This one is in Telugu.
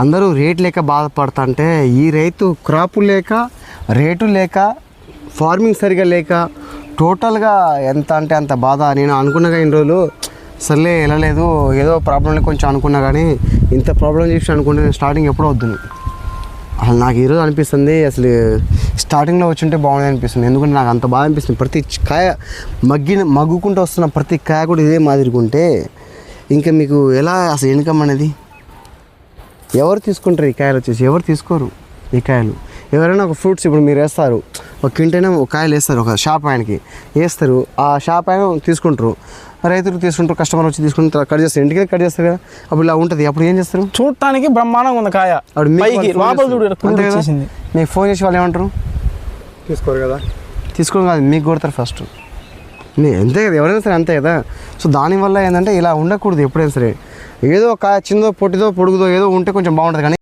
అందరూ రేట్ లేక బాధపడతంటే ఈ రైతు క్రాపు లేక రేటు లేక ఫార్మింగ్ సరిగా లేక టోటల్గా ఎంత అంటే అంత బాధ. నేను అనుకున్నగా ఇన్ని రోజులు సర్లే వెళ్ళలేదు ఏదో ప్రాబ్లం కొంచెం అనుకున్నా కానీ ఇంత ప్రాబ్లం చేసి అనుకుంటే నేను స్టార్టింగ్ ఎప్పుడో వద్దును. అసలు నాకు ఈరోజు అనిపిస్తుంది అసలు స్టార్టింగ్లో వచ్చింటే బాగుంది అనిపిస్తుంది. ఎందుకంటే నాకు అంత బాగా అనిపిస్తుంది. ప్రతి కాయ మగ్గిన మగ్గుకుంటూ వస్తున్న ప్రతి కాయ కూడా ఇదే మాదిరిగా ఉంటే ఇంకా మీకు ఎలా అసలు ఇన్కమ్ అనేది? ఎవరు తీసుకుంటారు ఈ కాయలు వచ్చేసి? ఎవరు తీసుకోరు ఈ కాయలు? ఎవరైనా ఒక ఫ్రూట్స్ ఇప్పుడు మీరు వేస్తారు ఒక కింటైనా ఒక కాయలు వేస్తారు ఒక షాప్ ఆయనకి వేస్తారు ఆ షాప్ ఆయన తీసుకుంటారు. రైతులు తీసుకుంటారు కస్టమర్ వచ్చి తీసుకుంటారు కట్ చేస్తారు. ఇంటికి కట్ చేస్తారు కదా? అప్పుడు ఇలా ఉంటుంది. అప్పుడు ఏం చేస్తారు? చూడటానికి బ్రహ్మాండంగా ఉంది కాయ. అప్పుడు మీకు ఫోన్ అంతే కదా? మీకు చేసి వాళ్ళు ఏమంటారు? తీసుకోరు కదా? తీసుకోవడం కాదు మీకు కొడతారు ఫస్ట్ అంతే కదా? ఎవరైనా సరే అంతే కదా? సో దానివల్ల ఏంటంటే ఇలా ఉండకూడదు ఎప్పుడైనా సరే. ఏదో ఒక చిన్నదో పొట్టిదో పొడుగుదో ఏదో ఉంటే కొంచెం బాగుంటుంది కానీ